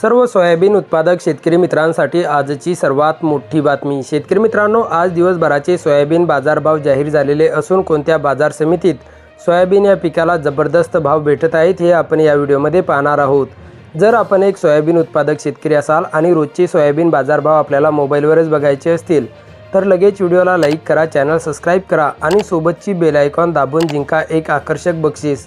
सर्व सोयाबीन उत्पादक शेतकरी मित्रांसाठी आजची सर्वात मोठी बातमी. शेतकरी मित्रांनो आज दिवसभराचे सोयाबीन बाजारभाव जाहीर झालेले असून कोणत्या बाजार समितीत सोयाबीन या पिकाला जबरदस्त भाव भेटत आहेत हे आपण या व्हिडिओमध्ये पाहणार आहोत. जर आपण एक सोयाबीन उत्पादक शेतकरी असाल आणि रोजचे सोयाबीन बाजारभाव आपल्याला मोबाईलवरच बघायचे असतील तर लगेच व्हिडिओला लाईक करा चॅनल सबस्क्राईब करा आणि सोबतची बेल आयकॉन दाबून जिंका एक आकर्षक बक्षीस.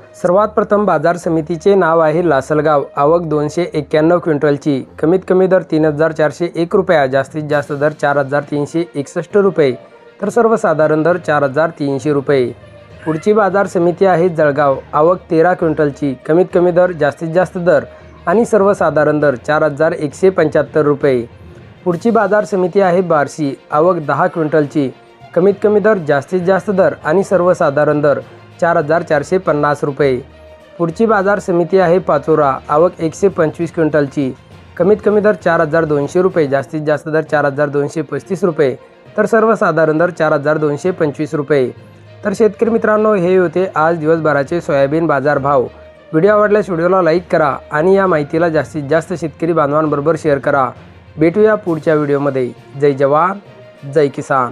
सर्वात प्रथम बाजार समितीचे नाव आहे लासलगाव. आवक दोनशे एक्क्याण्णव क्विंटलची. कमीत कमी दर तीन हजार चारशे एक रुपया जास्तीत जास्त दर चार हजार तीनशे एकसष्ट रुपये तर सर्वसाधारण दर चार हजार तीनशे रुपये. पुढची बाजार समिती आहे जळगाव. आवक तेरा क्विंटलची. कमीत कमी दर जास्तीत जास्त दर आणि सर्वसाधारण दर चार हजार एकशे पंच्याहत्तर रुपये. पुढची बाजार समिती आहे बार्शी. आवक दहा क्विंटलची. कमीत कमी दर जास्तीत जास्त दर आणि सर्वसाधारण दर चार हजार चारशे पन्नास रुपये. पुढची बाजार समिती आहे पाचोरा. आवक एकशे पंचवीस क्विंटलची. कमीत कमी दर चार हजार दोनशे रुपये जास्तीत जास्त दर चार हजार दोनशे पस्तीस रुपये. तर सर्वसाधारण दर चार हजार दोनशे पंचवीस रुपये. तर शेतकरी मित्रांनो हे होते आज दिवसभराचे सोयाबीन बाजार भाव व्हिडिओ आवडल्यास व्हिडिओला लाईक करा आणि या माहितीला जास्तीत जास्त शेतकरी बांधवांबरोबर शेअर करा. भेटूया पुढच्या व्हिडिओमध्ये. जय जवान जय किसान.